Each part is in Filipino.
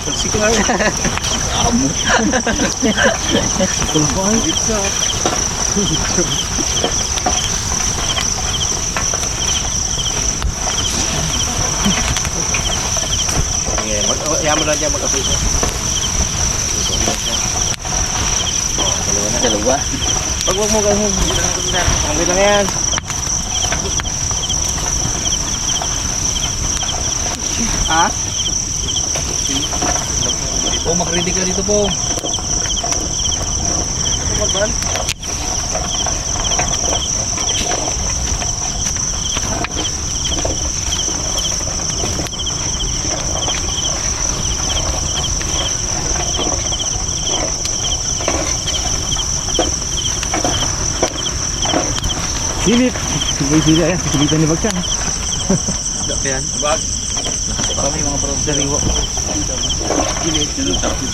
Nga. Amo. Sige, mag oh, yaman lang dyan mag-apiso. Oh, dalawa na. Dalawa. Pag huwag mo ganun. Kami lang yan. Ha? Oh, mag-ready ka dito po. Kumaban. Silip. May silip ayan. Silipan ni Bagchan. Yan. Bag. Kami mga bro. Dariwa. Gilid. Gilid. Tapos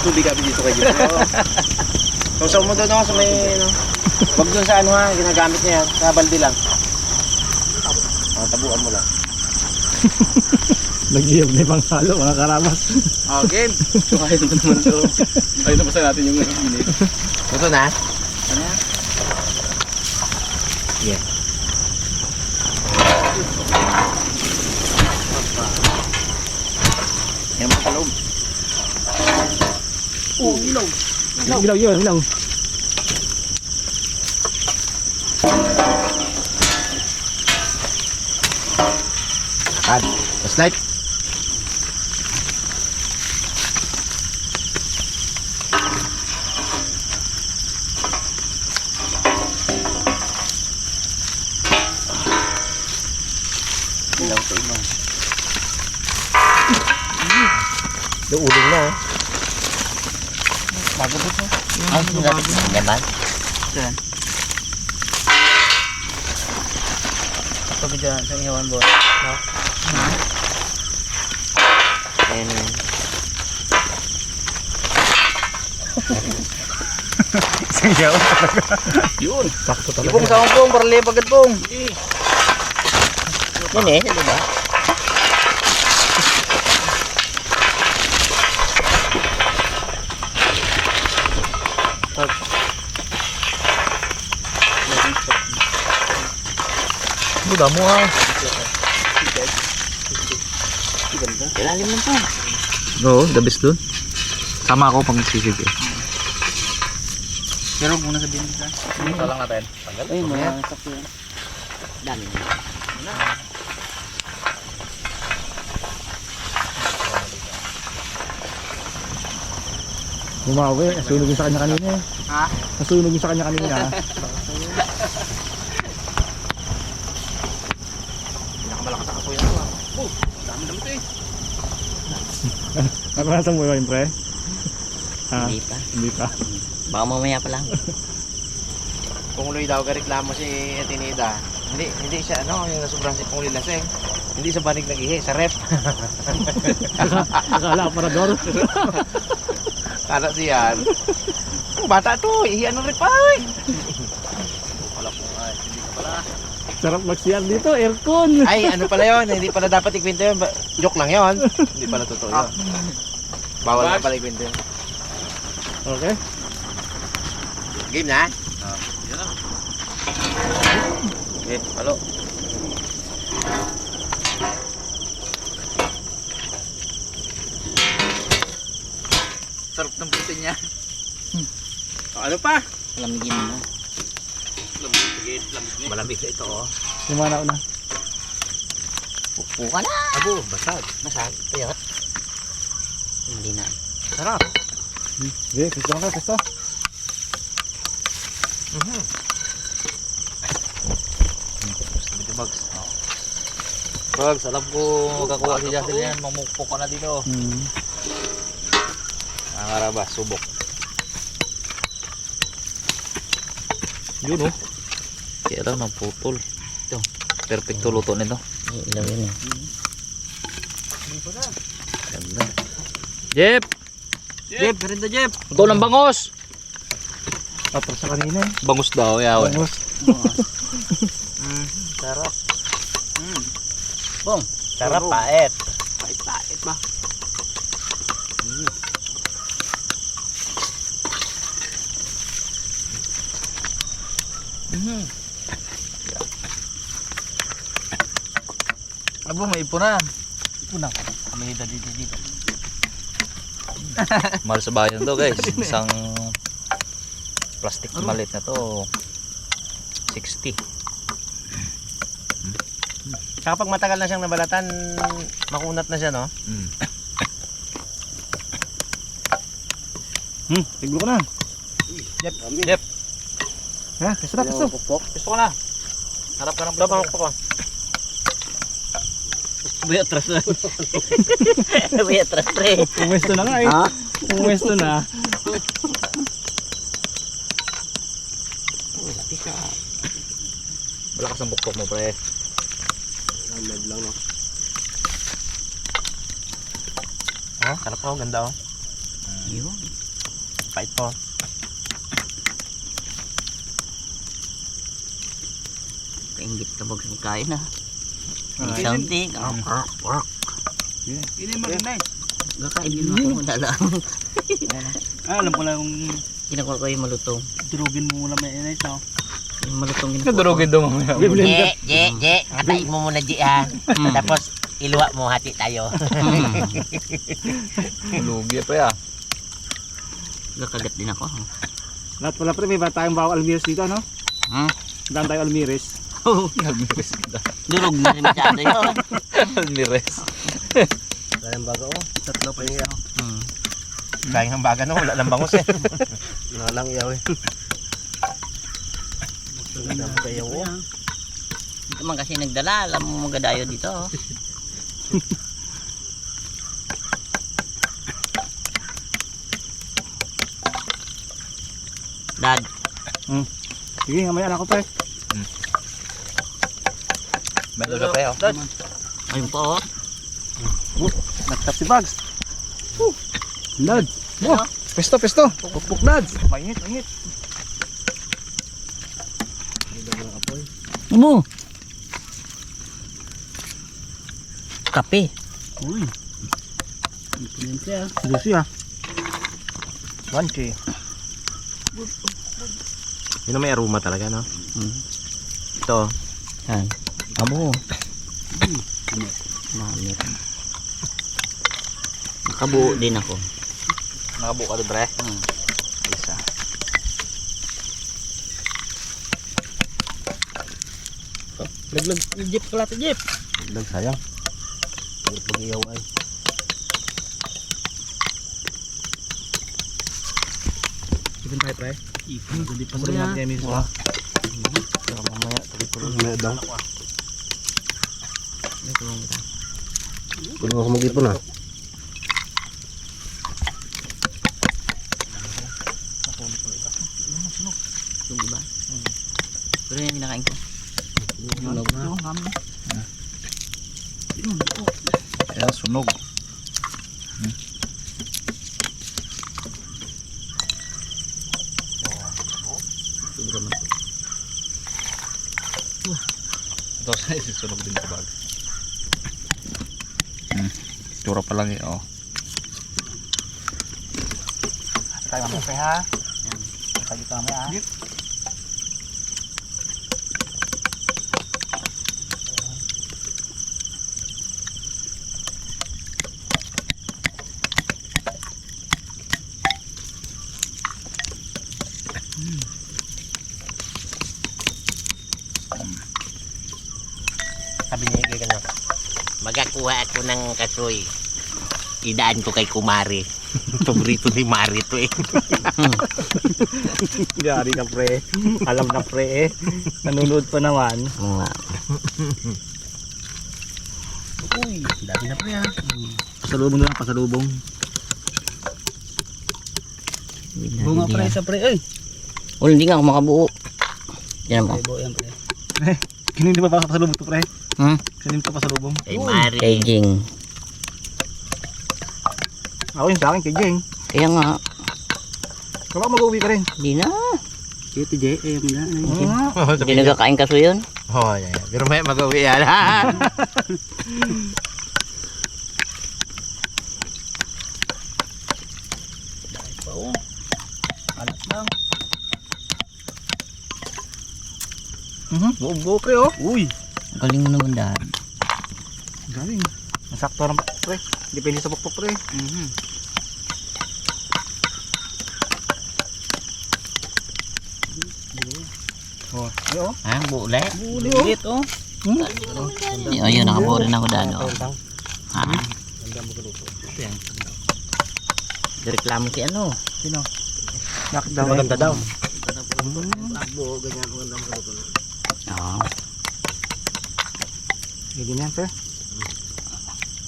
Tubig kami dito kay Jito. Kung sa mo doon ako sa may ano. Wag doon sa ano ha, ginagamit niya yan. Sa balde lang. Oh, tabuan mo lang. Nag-iyak na ibang halo. Mga karabas. Ah, game. So, kaya naman naman to. Ayun na basta natin yung gilid. Ito na. Ano? Yeah. Yan mga kaloob. Oh, ilaw. Ilaw yun. Ilaw. Add. Mas light. Ilaw to iba. Yung uling na. Bago ba to? Ay, natin naman. Saan? Ito ba dyan sa ihawan bo? No? Isang yaw. Yun. Sakto talaga. Ibong sa pong, para agad pong. Yan eh, di ba? Buda mo ha. Ilalim lang po. Oo, the best dun. Sama ako pang sisig eh. Pero muna sabihin nila. Ito lang natin. Tanggal. Ay, mga sakto yan. Dami. Bumawi. Nasunog yung sa kanya kanina eh. Ha? Nasunog yung sa kanya kanina. Pinakamalakas ako yan. Oh, dami dami to eh. Naranasan mo yun, pre? Ha? Hindi pa. Hindi pa. Baka mamaya pa lang. Kung Luy daw reklamo si Atenida. Hindi, hindi siya ano, yung sobrang si Kung Lilaseng. Hindi sa banig nag-ihi, sa rep. Akala aparador. Kala siyan. Oh, bata to, ihiyan ng rep ay. Wala po ay, hindi ka pala. Sarap magsiyar dito, aircon. Ay, ano pala yon? Hindi pala dapat ikwento yun. Joke lang yon. Hindi pala totoo yun. Bawal na pala ikwento yun. Okay. Game na? Yan na. Okay, halo. Sarap ng puti niya. ano pa? Lamigin mo. Lamigin, lamigin. Malamig na ito oh. Yung mga nauna. Puka na. Abo, basag. Basag. Payot. Hindi na. Sarap. Sige, gusto ka, gusto. Mhm. Sabi Bugs. Bugs, alam ko makakuha si Jocelyn yan. Mamukpok ka na dito. Hmm. Ang arabas, subok. Yun oh. Kaya lang ng putol. Ito, perfecto luto nito. Ilaw yun eh. Ganda. Jep! Jep, merinda Jep! Ito ng bangos! Atras sa kanina eh. Bangus daw, yaw. Bangus. Mm, sarap. Sarap, paet. Pait-pait ba? Mhm. Abo, may ipon na. Unang kamilita dito dito. Mahal sa bayan to guys. Isang plastic malit na to. 60. Saka pag matagal na siyang nabalatan, makunat na siya, no? Mm. Hmm, tiglo ko na. Yep. Yep. Ha, gusto na, gusto. Gusto ko na. Harap ka ng pangko ko. May atras na. May atras pre. Pumuesto na nga eh. Ha? Na. Malakas ang bukbok mo pre. Lamad lang no. Ha, sarap ko, ganda oh. Yun. Pait po. Kaingit ka bag sa kain ah. Ah, Something. Oh, krok, krok. Ini maganda eh. Gakain din ako na lang. Ah, alam ko na kung Kinakuha ko yung malutong. durugin mo muna may inay no? Malutong ginakuha ko. Nadurugin daw mamaya. Je, je, je, hatiin mo muna je ha. Hmm. Tapos iluwa mo hati tayo. Lugi pa ya. Gakagat din ako. Lahat pala pre, may ba tayong bawal almires dito, no? Hmm? Daan tayo almires. Almires kita. Durog na rin masyado yun. Almires. Dahil baga oh. Tatlo pa yun. Hmm. Dahil ng baga no, wala lang bangus eh. Nalang yaw eh. Maganda kayo oh. Ito man kasi nagdala. Alam mo magadayo dito. oh. Dad, Sige, mamaya na ako pre. Meron na pre oh. ayun po oh. Nagtap si Bugs. Dad. Ano? Pesto, pesto. Pukpuk dad. Mainit, mainit. Ano? Kape. Uy. Implemente ah. Juicy ah. Crunchy. Yun ang may aroma talaga, no? Hmm. Ito. Yan. Abo. Namit. Nakabuo din ako. Nakabuka doon pre. Hmm. Isa. Laglag jeep pala to jeep. Dag sayang. Pag-iyaw ay. Ipin tayo pre. Ipon. Hindi pa Puro natin kami sa. Mamaya, tuloy-tuloy. Mamaya daw. May tulong kita. Puro ako mag-ipon ah. Yung iba. Pero yung kinakain ko. Yung kami. Kaya sunog. Sunog naman. Ito sa isusunog din sa bag. Hmm. Tura pa lang eh oh. Tayo mamaya pre ha. Tayo mamaya ha. Magakuha ako ng kasoy. Idaan ko kay Kumari. Paborito ni Mari to eh. Yari na pre. Alam na pre eh. Nanonood pa naman. Oo nga. Uy, dami na pre ah. Pasalubong na pasalubong. Bunga pre sa pre. Ay. Oh, hindi nga ako makabuo. Yan mo. Yan pre. Kanino di ba pa pasalubong to pre? Hmm? Kanino to pasalubong? Kay Mari. Kay Jing. Ako yun sa akin kay Jeng. Kaya nga, Kala ko mag-uwi ka rin. hindi na. Ito, Jay. Eh, mo na. Hindi nagkakain kaso yun. Oh, yeah. Pero may mag-uwi yan. Alat lang. Mhm, buo buo pre oh. Uy. Galing mo naman dahil. Galing. Masakto lang pre. Depende sa pukpok pre. Mhm. Oh, ayo. Ah, bule. Buli oh. Ito. O yun, nakabuo rin ako dahil. Oh. Ha? Reklamo si ano. Knockdown. Maganda daw. Takbo, ganyan. Maganda makaluto. Oo. Pwede na yan pre.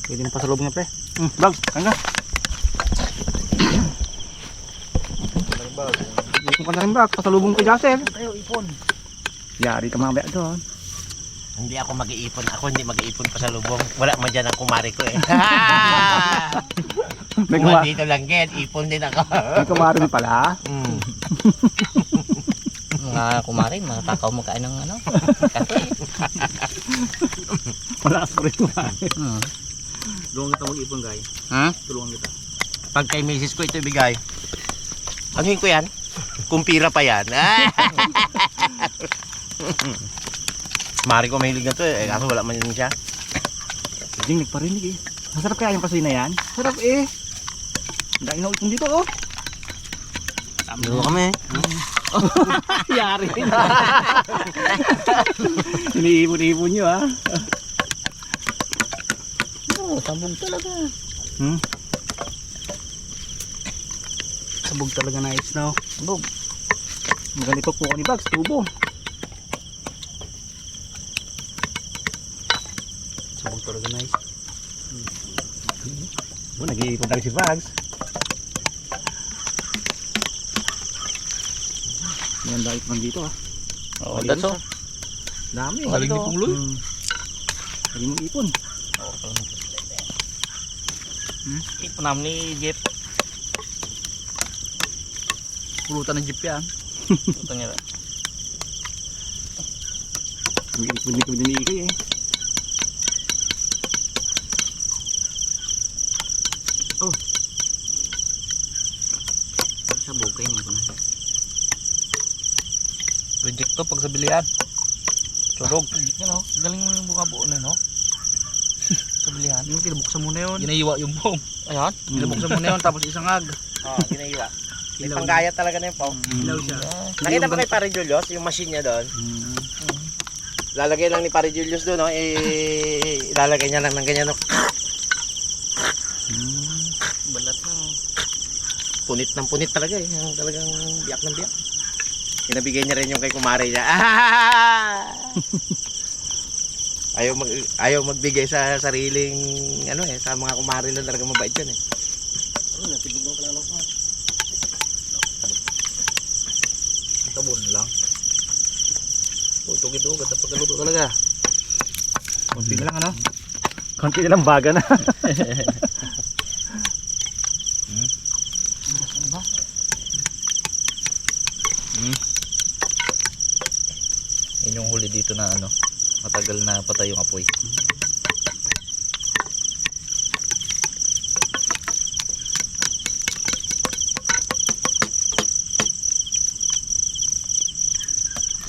Pwede na pasalubong yan pre. Hmm, kain ka. Ipon ka na rin bag, pasalubong kay Joseph. Tayo, ipon. Yari ka mamaya doon. hindi ako mag-iipon. Ako hindi mag-iipon pa sa lubong. Wala man dyan ang kumari ko eh. Kuma dito lang yan, ipon din ako. may kumari pala. Mm. Mga kumari, mga takaw mo kain ng ano. Kasoy. Wala sa rin kumari. Hmm. Tulungan kita mag-ipon, guy. Ha? Tulungan kita. Pag kay misis ko ito ibigay, anuhin ko yan? Kumpira pa yan. Mari ko mahilig na to eh, kaso wala man yun siya. Ding, nagparinig eh. Masarap kaya yung pasoy na yan? Sarap eh. Ang dahil na utong dito oh. Dito kami. Yari. Iniipon-ipon nyo ah. Oo, sabog talaga. Sabog talaga na it's now. Sabog. Maganda ito po ni Bags, tubo. Sabog talaga na it's. Oh, nag-iipon talaga si Bags. Maganda ipon dito ah. Oo, that's all. Dami. Galing ni Pungloy. Hmm. Galing mong ipon. Ito namin ni Jeff. Pulutan ng jeep yan. Ito niya. Mag-iipon dito din ni Ikay eh. Sabog kayo niyo ko na. Reject to pag sa bilihan. Chorog. Yan o. Galing mo yung buka buo na no. sa bilihan. Yung kinabuksan mo na yun. Ginaiwa yung boom. Ayan. Kinabuksan mo na yun tapos isang ag. Oo, oh, ginaiwa. May panggaya talaga na yung pong. Ilaw siya. Nakita ba kay Pare Julius, yung machine niya doon? Lalagay lang ni Pare Julius doon, no? eh, ilalagay niya lang ng ganyan, no? Balat na. punit ng punit talaga eh. Talagang biyak ng biyak. Kinabigay niya rin yung kay kumare niya. ayaw mag ayaw magbigay sa sariling ano eh sa mga kumare lang talaga mabait yan eh. Tabon lang. Puto gito. Ganda pagkaluto talaga. Konti na lang ano? Konti na lang baga na. Yun yung huli dito na ano. Matagal na patay yung apoy.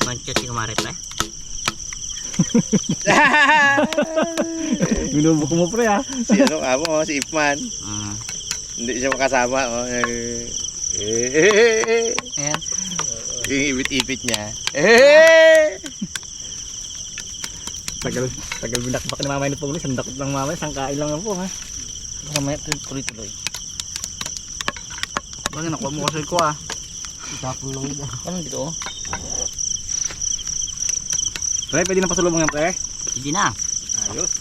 Mancha si kumari pa. Binubuko mo pre ah. si ano nga mo, si Ipman. Hmm. Hindi siya makasama. Oh. Eh, eh, Ayan. yung ibit-ibit niya. Eh! Tagal, tagal binakbak ni mamay ni Pong. Isang dakot lang mamay, isang kain lang ng Pong ha. Baka may tuloy-tuloy. Bakit nakuha mo kasi ko ah. Ano dito oh? Pre, pwede na pasalubong yan pre. Hindi na. Ayos.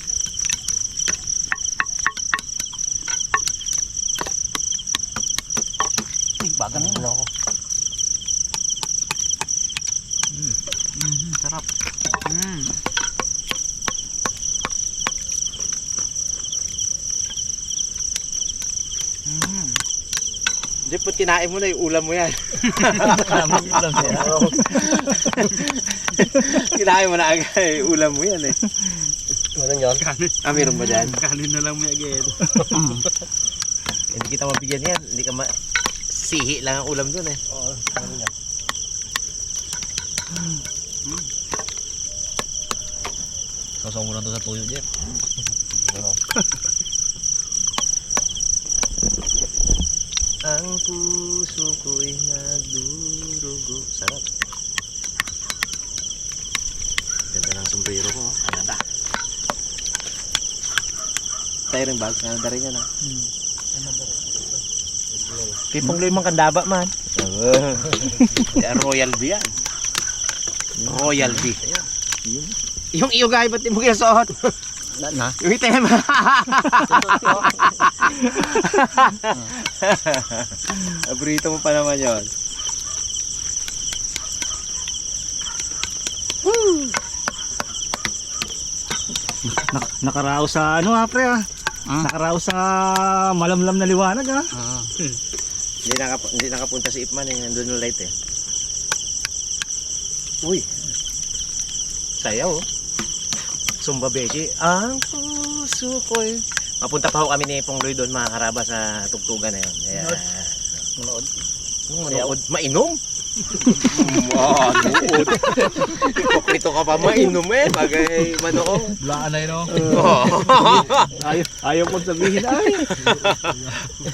Baga na yun. ako. Ba't kinain mo na yung ulam mo yan? Ulam siya. kinain mo na agad yung ulam mo yan eh. Ano yun? Ah, meron ba dyan? Kanin na lang may agad. Hindi kita mabigyan yan. Hindi ka ma... Sihi lang ang ulam dun eh. Sasaw mo lang to sa tuyo, Jeff. Ang puso ko'y nagdurugo. Sarap. Ganda ng sombrero ko. oh. Ang ganda. Tayo rin bag. Ganda rin yan ah. Tipong lo yung kandaba man. Royal B yan. Royal B. Yung iyo guy, ba't di mo kinasuot? Na? Yung item. Abrito mo pa naman yon. Nak nakaraos sa ano ha pre ah. Ah. Nakaraos sa malamlam na liwanag ah. Ah. Hindi, nakap hindi nakapunta si Ipman eh. Nandun yung light eh. Uy. Sayaw oh. Sumba Beshi. Ang puso ko'y... Mapunta pa ho kami ni Pong Loy doon mga karaba sa tugtugan na yun. Kaya... Manood. Manood. Mainom? Manood. Hipokrito ka pa mainom eh. Bagay manood. Blaan na yun, oh. Ayaw, ayaw kong sabihin ay.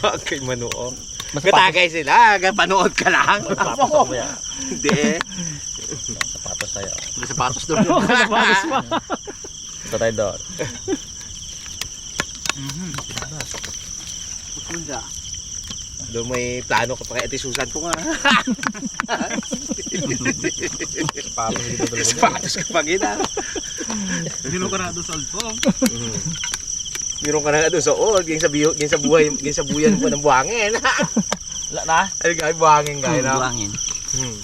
Bagay manood. Katagay sila. Panood ka lang. Sapatos mo yan. Hindi. Sapatos tayo. Sapatos doon. Kalabas pa. Ito tayo doon. Doon may plano ka pa kay Ate Susan ko nga. Sapatos dito talaga. Sapatos ka pa gina. Hino ka na doon sa alpong. Meron ka na doon sa old. Ging sa, biyo, ging sa buhay, ging sa buyan mo ng buhangin. Wala na. Ay, gay, buhangin gay na. Buwangin. Hmm.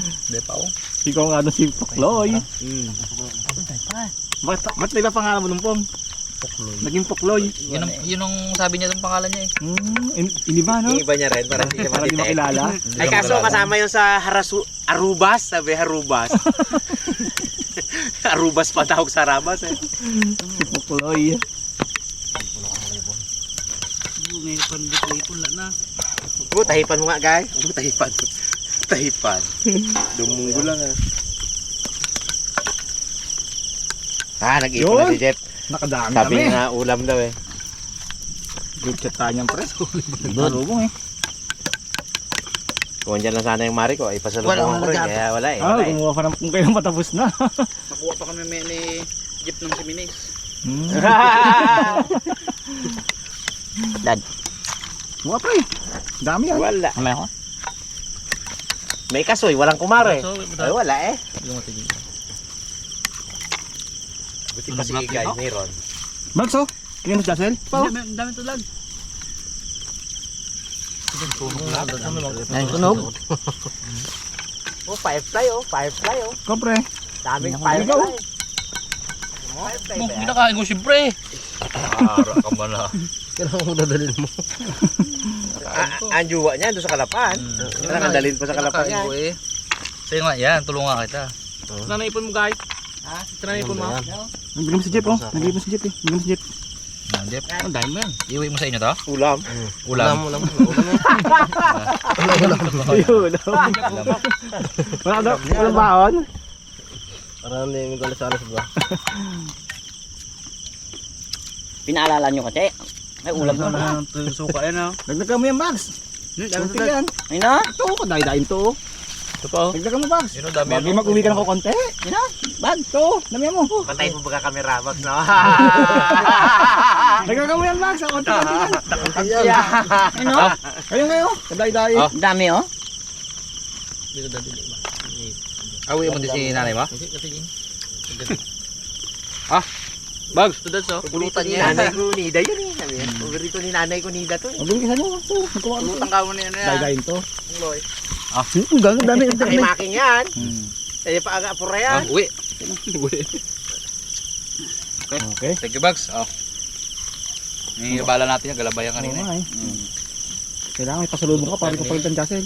Hindi pa, oh. Ikaw nga doon si Pukloy. Hmm. Bakit, bakit iba pangalan mo nung pong? Naging Pukloy. Yun ang, yun ang sabi niya itong pangalan niya, eh. Hmm, in- iniba no? Yung iba niya rin, para hindi Para matitake. makilala. Ay, kaso kasama yun sa harasu, Arubas, sabi Arubas. Arubas pa tawag sa Arabas eh. Si Pukloy. Ngayon lang na. Oo, tahipan mo nga, guy. Oo, tahipan. Tahipan. Dumunggo lang ah. Ah, nag-ipon na si Jeff. Nakadami Sabi kami. niya nga, ulam daw eh. Group chat tayo niyang pres. Nagtalubong eh. Kung andyan lang sana yung mari ko, ay pasalubong Wala, ko rin. Kaya wala eh. Ah, Wala eh. gumawa ka na kung kailan matapos na. Nakuha pa kami may ni Jeep ng Siminis. Hmm. Dad. Mga pre. Dami yan. wala. Mamaya ko. May kasoy, walang kumare. Ay, wala eh. Yung matigil. Buti pa si Igay, mayroon. Mags oh. Tingnan mo si Jassel. Pao. Ang dami- ang tulag. Ayun, tunog. Oh, firefly oh, firefly oh. Kompre. Daming firefly. Firefly Mo, ba? kinakain ko siyempre. Ara ka ba na? Kailangan mo dadalhin mo. Ah, ang juwa niya doon sa kalapan. Kailangan dalhin pa sa kalapan niya. Eh. Sa'yo nga, yan. Tulungan kita. Ito na ipon mo guys. Ito na ipon mo. Nagbigay mo si Jeep oh. Nagbigay mo si Jeep eh. Nagbigay mo si Jeep. Yan, Jeff. Ang dami mo yan. Iuwi mo sa inyo to? Ulam. Ulam. Ulam, ulam, ulam. Ayun. Wala daw. Walang baon. Parang hindi yung galas-alas ba? Pinaalala nyo kasi. May ulam na. yung suka yan ah. Dagdagan mo. Hmm, dami Kunti yan. Ayun na. Ito, kadahi-dahin to. oh. Ito pa, oh. Dagdagan mo, Mags. Yun, oh, dami. Bagay mag-uwi ka ng kukonti. Ayun na. Bag. Ito, dami mo. Pantayin mo ba ka camera, Max, no? Dagdagan mo yan, Mags. Sa konti-konti yan. Ayun o. Ayun ngayon. Kadahi-dahi. Ah. Ang dami oh. Dito dati. Awi mo din si nanay mo? Kasi kasi yun. Bags, to so. Pulutan niya. Nanay ko nida yun eh. Sabi niya. Paborito ni nanay ko nida to eh. Yung isa nyo. Ito, nagkuha ka. Lutang ka mo na yan. ah. Dahil-dahin to. Loy. Hmm, Ang dami, dami. Ay, making yan. Hmm. Ay, pa aga pura Ah, yan. uwi. Okay. Thank you, Bags. Oh. Ni bala natin yan, galabayan Oo kanina. nga eh. Kailangan may pasalubong ka para ipapalitan Jassel.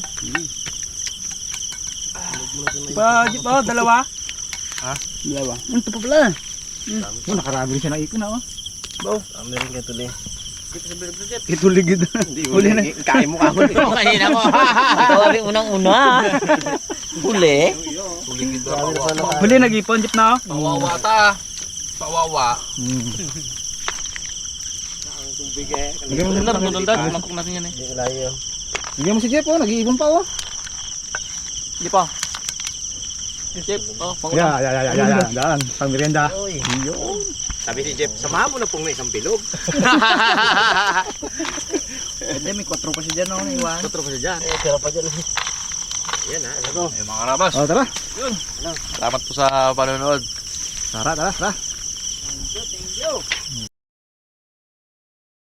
Pa, di ba? Dalawa? Ha? Dalawa. Ano ito pa pala? Hmm. Oh, nakarami rin siya ng iko na oh. Ang meron ka tuloy. Ito ligid. Hindi, Huli na. Kain mo kahon. Ito kanina ko. Ikaw ang unang-una. Huli. Huli nag-ipon, jeep na oh. Pawawa ta. Pawawa. Ang tubig eh. Bigyan mo na. Hindi layo. Bigyan mo si Jeff oh, nag-iibon pa oh. Di pa. Chip, oh, pangulang. Yeah, yeah, yeah, yeah, yeah. Daan, pang merienda. Sabi ni Jeff, samahan mo na pong na isang bilog. Hindi, may 4 pa siya dyan, no? Iwan. 4 pa siya dyan. Eh, tira pa dyan. Yan ha, ano? Eh mga karabas. Oh, tara. Salamat po sa panonood. Tara, tara, tara.